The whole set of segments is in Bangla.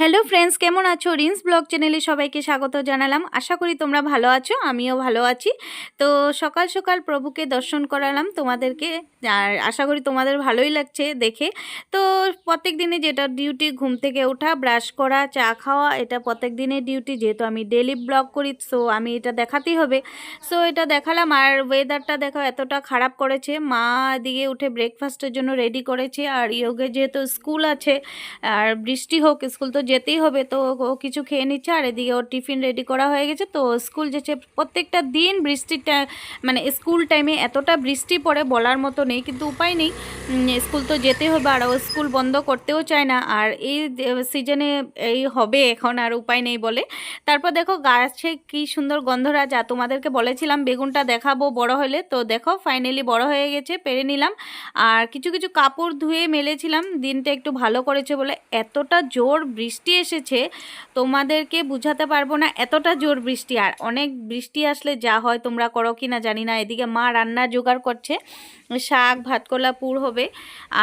হ্যালো ফ্রেন্ডস কেমন আছো? রিন্স ব্লগ চ্যানেলে সবাইকে স্বাগত জানালাম। আশা করি তোমরা ভালো আছো, আমিও ভালো আছি। তো সকাল সকাল প্রভুকে দর্শন করালাম তোমাদেরকে, আর আশা করি তোমাদের ভালোই লাগছে দেখে। তো প্রত্যেক দিনে যেটা ডিউটি ঘুম থেকে ওঠা ব্রাশ করা, চা খাওয়া, এটা প্রত্যেক দিনের ডিউটি যেহেতু আমি ডেলি ব্লগ করি সো আমি এটা দেখাতেই হবে। সো এটা দেখালাম, আর ওয়েদারটা দেখো এতটা খারাপ করেছে। মা দিকে উঠে ব্রেকফাস্টের জন্য রেডি করেছে, আর ইয়োগের যেহেতু স্কুল আছে, আর বৃষ্টি হোক স্কুল তো যেতেই হবে। তো ও কিছু খেয়ে নিচ্ছে আর এদিকে ওর টিফিন রেডি করা হয়ে গেছে। তো স্কুল যেছে প্রত্যেকটা দিন বৃষ্টির মানে স্কুল টাইমে এতটা বৃষ্টি পড়ে বলার মতো নেই, কিন্তু উপায় নেই। স্কুল তো যেতেই হবে আর ও স্কুল বন্ধ করতেও চায় না। আর এই সিজনে এই হবে এখন আর উপায় নেই বলে। তারপর দেখো গাছে কি সুন্দর গন্ধরাজ। আর তোমাদেরকে বলেছিলাম বেগুনটা দেখাবো বড় হলে। তো দেখো ফাইনালি বড় হয়ে গেছে, পেরে নিলাম। আর কিছু কিছু কাপড় ধুয়ে মেলেছিলাম। দিনটা একটু ভালো করেছে বলে। এতটা জোর বৃষ্টি এসেছে, তোমাদেরকে বুঝাতে পারব না এতটা জোর বৃষ্টি। আর অনেক বৃষ্টি আসলে যা হয় তোমরা করো কি না জানি না। এদিকে মা রান্না জোগাড় করছে, শাক, ভাতকলা, পুর হবে।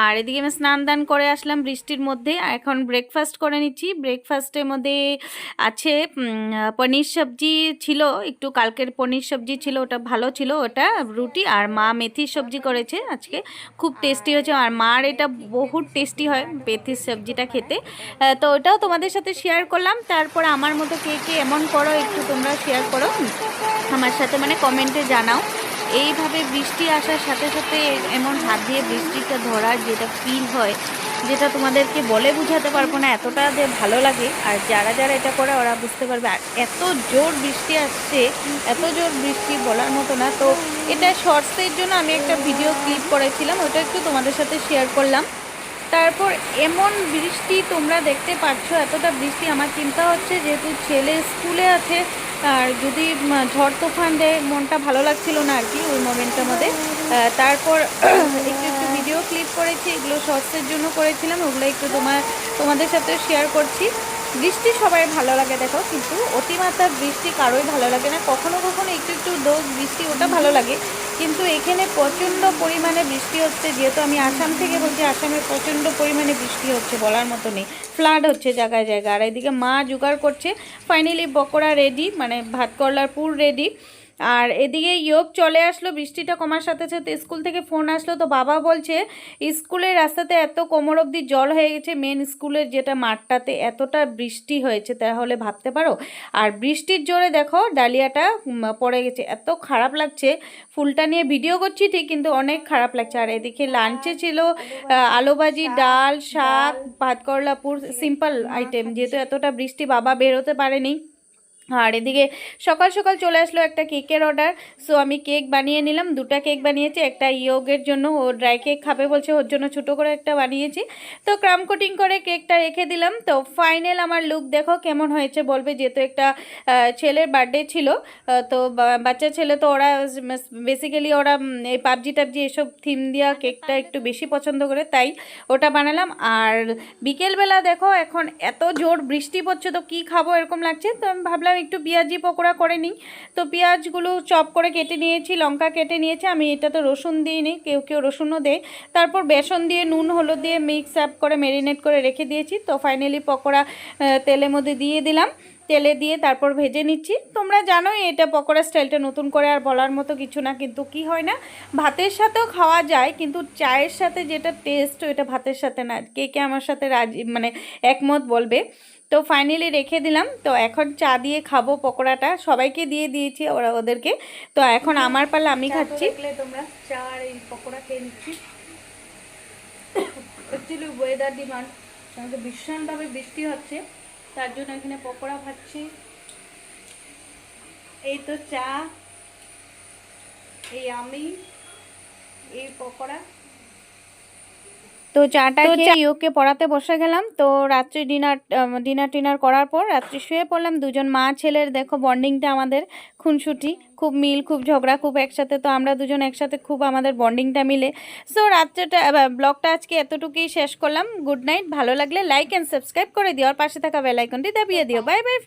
আর এদিকে আমি স্নান দান করে আসলাম বৃষ্টির মধ্যে। এখন ব্রেকফাস্ট করে নিচ্ছি। ব্রেকফাস্টের মধ্যে আছে পনির সবজি ছিল, একটু কালকের পনির সবজি ছিল, ওটা ভালো ছিল, ওটা রুটি। আর মা মেথির সবজি করেছে আজকে, খুব টেস্টি হয়েছে। আর মার এটা বহুত টেস্টি হয় মেথির সবজিটা খেতে। তো ওটাও তোমাদের সাথে শেয়ার করলাম। তারপর আমার মতো কে কে এমন করো, একটু তোমরা শেয়ার করো। আমার সাথে মানে কমেন্টে জানাও। এইভাবে বৃষ্টি আসার সাথে সাথে এমন হাত দিয়ে বৃষ্টিটা ধরার যেটা ফিল হয়, যেটা তোমাদেরকে বলে বুঝাতে পারব না, এতটা যে ভালো লাগে। আর যারা যারা এটা করে, ওরা বুঝতে পারবে। আর এত জোর বৃষ্টি আসছে, এত জোর বৃষ্টি বলার মতো না। তো এটা শর্টসের জন্য আমি একটা ভিডিও ক্লিপ করেছিলাম, ওটা একটু তোমাদের সাথে শেয়ার করলাম। তারপর এমন বৃষ্টি তোমরা দেখতে পাচ্ছ, এতটা বৃষ্টি। আমার চিন্তা হচ্ছে যেহেতু ছেলে স্কুলে আছে, আর যদি ঝড় তুফান দেয় মনটা ভালো লাগছিল না আর কি ওই মোমেন্টের মধ্যে। তারপর একটু একটু ভিডিও ক্লিপ করেছি, এগুলো শর্টসের জন্য করেছিলাম, ওগুলো একটু তোমার তোমাদের সাথে শেয়ার করছি। বৃষ্টি সবাই ভালো লাগে দেখো, কিন্তু অতিমাত্রা বৃষ্টি কারোই ভালো লাগে না। কখনো কখনো একটু একটু দোষ বৃষ্টি ওটা ভালো লাগে, কিন্তু এখানে প্রচণ্ড পরিমাণে বৃষ্টি হচ্ছে, যেহেতু আমি আসাম থেকে বলছি, আসামে প্রচণ্ড পরিমাণে বৃষ্টি হচ্ছে বলার মতো নেই। ফ্লাড হচ্ছে জায়গায় জায়গায়। আর এদিকে মা জোগাড় করছে ফাইনালি বকোড়া রেডি মানে ভাত করলার পুর রেডি আর এদিকে ইয়োগ চলে আসলো বৃষ্টিটা কমার সাথে সাথে স্কুল থেকে ফোন আসলো তো বাবা বলছে স্কুলের রাস্তাতে এত কোমর অবধি জল হয়ে গেছে মেন স্কুলের যেটা মাঠটাতে এতটা বৃষ্টি হয়েছে তাহলে ভাবতে পারো? আর বৃষ্টির জোরে দেখো ডালিয়াটা পড়ে গেছে। এত খারাপ লাগছে ফুলটা নিয়ে ভিডিও করছি ঠিক কিন্তু অনেক খারাপ লাগছে। আর এদিকে লাঞ্চে ছিল আহ, আলু ভাজি ডাল শাক ভাত করলা পুর সিম্পল আইটেম যেহেতু এতটা বৃষ্টি বাবা বেরোতে পারেনি। আর এদিকে সকাল সকাল চলে আসলো একটা কেকের অর্ডার। সো আমি কেক বানিয়ে নিলাম, দুটো কেক বানিয়েছি, একটা ইয়োগের জন্য। ও ড্রাই কেক খাবে বলছে, ওর জন্য ছোটো করে একটা বানিয়েছি। তো ক্রাম কোটিং করে কেকটা রেখে দিলাম। তো ফাইনাল আমার লুক দেখো কেমন হয়েছে বলবে, যেহেতু একটা ছেলের বার্থডে ছিল। তো বাচ্চা ছেলে তো ওরা বেসিক্যালি ওরা এই পাবজি টাবজি এসব থিম দেওয়া কেকটা একটু বেশি পছন্দ করে, তাই ওটা বানালাম। আর বিকেলবেলা দেখো এখন এত জোর বৃষ্টি পড়ছে, তো কি খাব এরকম লাগছে? তো আমি ভাবলাম একটু পেঁয়াজি পকোড়া করে নিই। তো পেঁয়াজগুলো চপ করে কেটে নিয়েছি, লঙ্কা কেটে নিয়েছি। আমি এটা তো রসুন দিই নি কেউ কেউ রসুনও দেয়। তারপর বেসন দিয়ে নুন, হলুদ দিয়ে মিক্স আপ করে ম্যারিনেট করে রেখে দিয়েছি। তো ফাইনালি পকোড়া তেলের মধ্যে দিয়ে দিলাম। তেলে দিয়ে তারপর ভেজে নিচ্ছি। তোমরা জানোই এটা পকোড়া স্টাইলটা নতুন করে আর বলার মতো কিছু না কিন্তু কি হয় না ভাতের সাথেও খাওয়া যায় কিন্তু চায়ের সাথে যেটা টেস্ট ওইটা ভাতের সাথে না। কে কে আমার সাথে রাজি মানে একমত বলবে? তো ফাইনালি রেখে দিলাম। তো এখন চা দিয়ে খাব পকোড়াটা। সবাইকে দিয়ে দিয়েছি ওরা ওদেরকে। তো এখন আমার পালা আমি খাচ্ছি। তোমরা চা আর এই পকোড়া খেয়ে নিচ্ছি। অ্যাকচুয়ালি ওয়েদার ডিমান্ড আমাদের ভীষণভাবে বৃষ্টি হচ্ছে। তার জন্য এখানে পকোড়া ভাজছি। এই তো চা এই আমি এই পকোড়া। তো চাটা খেয়ে ইয়োকে পড়াতে বসে গেলাম। তো রাত্রি ডিনার ডিনার টিনার করার পর রাত্রি শুয়ে পড়লাম। দুজন মা ছেলের দেখো বন্ডিংটা আমাদের খুনসুটি খুব মিল খুব ঝগড়া খুব একসাথে। তো আমরা দুজন একসাথে খুব আমাদের বন্ডিংটা মিলে। সো রাত্রেটা ব্লগটা আজকে এতটুকুই শেষ করলাম। গুড নাইট ভালো লাগলে লাইক অ্যান্ড সাবস্ক্রাইব করে দিও। আর পাশে থাকা বেল আইকনটি দাবিয়ে দিও। Bye bye